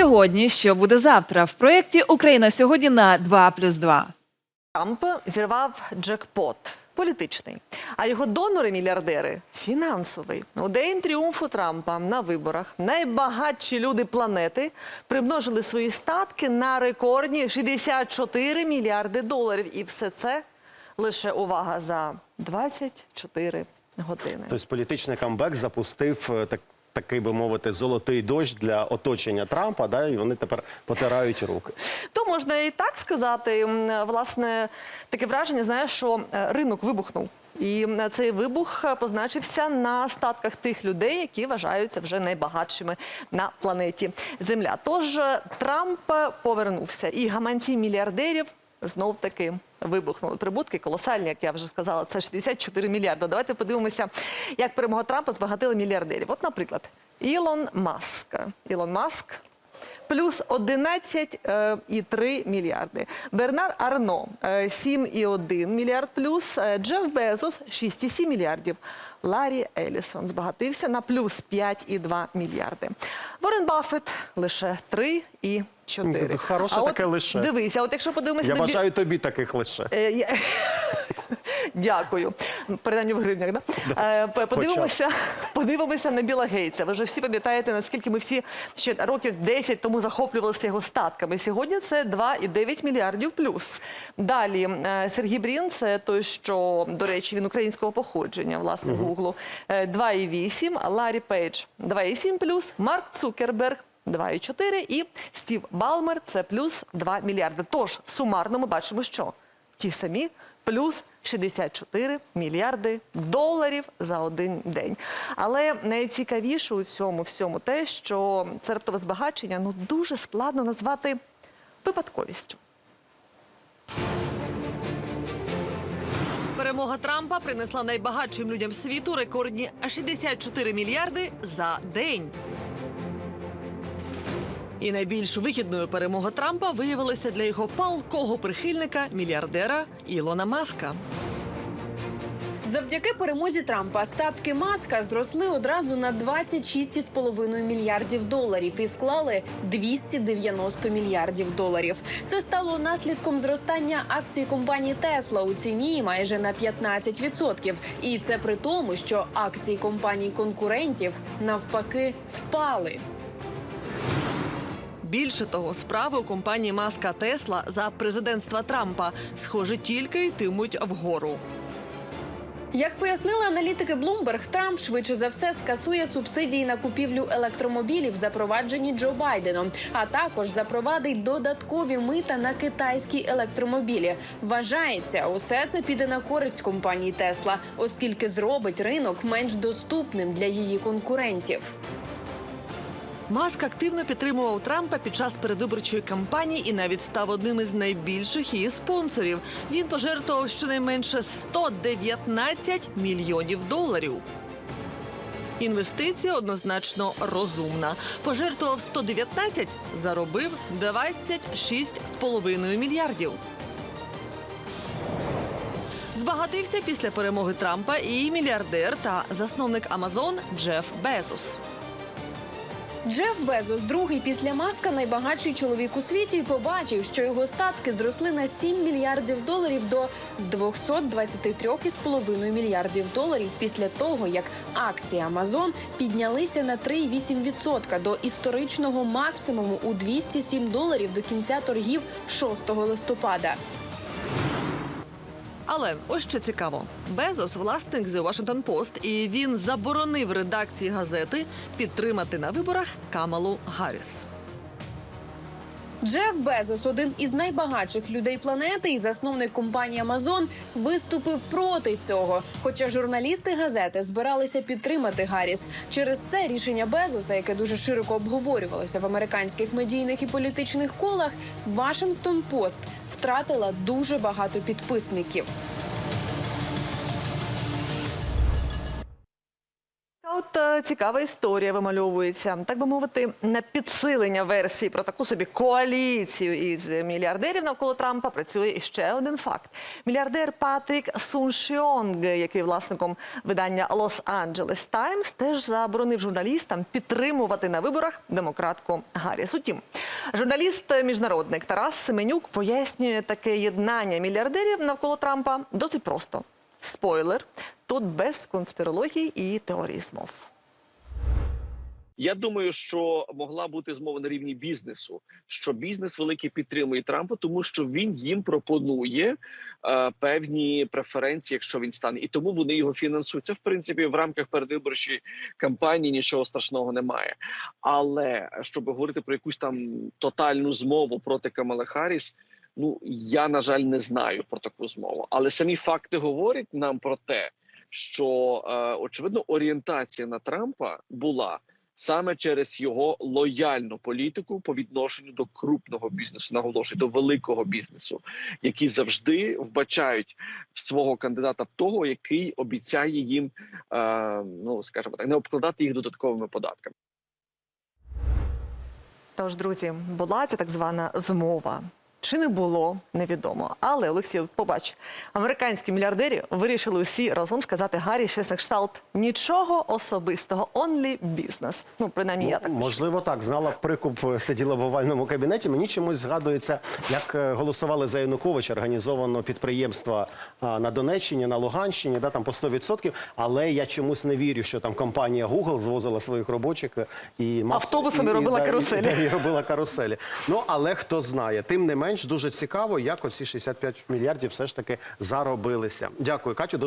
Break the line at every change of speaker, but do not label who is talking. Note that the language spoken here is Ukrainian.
сьогодні, що буде завтра в проєкті Україна сьогодні на 2 плюс 2.
Трамп зірвав джекпот політичний, а його донори-мільярдери фінансовий. У день тріумфу Трампа на виборах найбагатші люди планети примножили свої статки на рекордні 64 мільярди доларів. І все це лише увага за 24 години.
Тобто політичний камбек запустив е, так, такий би мовити золотий дощ для оточення Трампа, да, і вони тепер потирають руки.
То можна і так сказати. Власне, таке враження, знаєш, що е, ринок вибухнув. І цей вибух е, позначився на статках тих людей, які вважаються вже найбагатшими на планеті Земля. Тож е, Трамп повернувся, і гаманці мільярдерів знов таки вибухнули. Прибутки колосальні, як я вже сказала, це 64 мільярди. Давайте подивимося, як перемога Трампа збагатила мільярдерів. От, наприклад, Ілон Маск. Ілон Маск плюс 11,3 мільярди. Бернар Арно е, 7,1 мільярд плюс. Е, Джеф Безос 6,7 мільярдів. Ларі Елісон збагатився на плюс 5,2 мільярди. Ворен Баффет лише 3,4.
Ну, хороше
А от
таке лише.
Дивися, от якщо подивимося
Я бажаю тобі таких лише.
Е, Дякую. Принаймні в гривнях, да? Е, п- Подивимося, подивимося на Біла Гейтса. Ви вже всі пам'ятаєте, наскільки ми всі ще років 10 тому захоплювалися його статками. Сьогодні це 2,9 мільярдів плюс. Далі е, Сергій Брін, це той, що, до речі, він українського походження, власне, Гуглу. Е, 2,8, Ларі Пейдж 2,7 плюс, Марк Цукерберг 2,4 і Стів Балмер це плюс 2 мільярди. Тож сумарно ми бачимо, що ті самі плюс 64 мільярди доларів за один день. Але найцікавіше у цьому всьому те, що це раптове збагачення ну дуже складно назвати випадковістю. Перемога Трампа принесла найбагатшим людям світу рекордні 64 мільярди за день. І найбільш вигідною перемога Трампа виявилася для його палкого прихильника мільярдера Ілона Маска.
Завдяки перемозі Трампа статки маска зросли одразу на 26,5 мільярдів доларів і склали 290 мільярдів доларів. Це стало наслідком зростання акцій компанії Тесла у ціні майже на 15%. І це при тому, що акції компаній конкурентів навпаки впали.
Більше того, справи у компанії Маска Тесла за президентства Трампа схоже тільки йтимуть вгору.
Як пояснили аналітики Bloomberg, Трамп швидше за все скасує субсидії на купівлю електромобілів, запроваджені Джо Байденом, а також запровадить додаткові мита на китайські електромобілі. Вважається, усе це піде на користь компанії Тесла, оскільки зробить ринок менш доступним для її конкурентів.
Маск активно підтримував Трампа під час передвиборчої кампанії і навіть став одним із найбільших її спонсорів. Він пожертвував щонайменше 119 мільйонів доларів. Інвестиція однозначно розумна. Пожертвував 119, заробив 26,5 мільярдів. Збагатився після перемоги Трампа і мільярдер та засновник Амазон Джеф Безос.
Джеф Безос, другий після маска, найбагатший чоловік у світі, побачив, що його статки зросли на 7 мільярдів доларів до 223,5 мільярдів доларів після того, як акції Амазон піднялися на 3,8% до історичного максимуму у 207 доларів до кінця торгів 6 листопада.
Але ось що цікаво: Безос власник The Washington Post, і він заборонив редакції газети підтримати на виборах Камалу Гарріс.
Джеф Безос, один із найбагатших людей планети і засновник компанії Амазон, виступив проти цього. Хоча журналісти газети збиралися підтримати Гарріс. Через це рішення Безоса, яке дуже широко обговорювалося в американських медійних і політичних колах, Вашингтон Пост втратила дуже багато підписників.
От е, цікава історія вимальовується, так би мовити, на підсилення версії про таку собі коаліцію із мільярдерів навколо Трампа працює іще один факт. Мільярдер Патрік Суншіонг, який власником видання Los-Angeles Times, теж заборонив журналістам підтримувати на виборах демократку Гарріс. Утім, Журналіст е, міжнародник Тарас Семенюк пояснює таке єднання мільярдерів навколо Трампа досить просто. Спойлер, тут без конспірології і теорії змов.
Я думаю, що могла бути змова на рівні бізнесу, що бізнес великий підтримує Трампа, тому що він їм пропонує е, певні преференції, якщо він стане, і тому вони його фінансують. Це в принципі в рамках передвиборчої кампанії нічого страшного немає. Але щоб говорити про якусь там тотальну змову проти Камали Харріс, ну я на жаль не знаю про таку змову. Але самі факти говорять нам про те, що е, очевидно орієнтація на Трампа була саме через його лояльну політику по відношенню до крупного бізнесу, наголошую, до великого бізнесу, які завжди вбачають в свого кандидата того, який обіцяє їм, е, ну скажімо так, не обкладати їх додатковими податками.
Тож, друзі, була ця так звана змова. Чи не було, невідомо. Але Олексій, побач, американські мільярдери вирішили усі разом сказати Гаррі щось на кшталт нічого особистого, only business. Ну, принаймні, я так пишу.
Можливо, так. Знала прикуп, е, сиділа в овальному кабінеті. Мені чомусь згадується, як е, голосували за Януковича, організовано підприємства на Донеччині, на Луганщині, да, там по 100%. Але я чомусь не вірю, що там компанія Google звозила своїх робочих е, і мав-
Автобусами
і-
робила
і-
каруселі.
І, робила каруселі. Ну але хто знає, тим не менш дуже цікаво, як оці 65 мільярдів все ж таки заробилися. Дякую, Катю.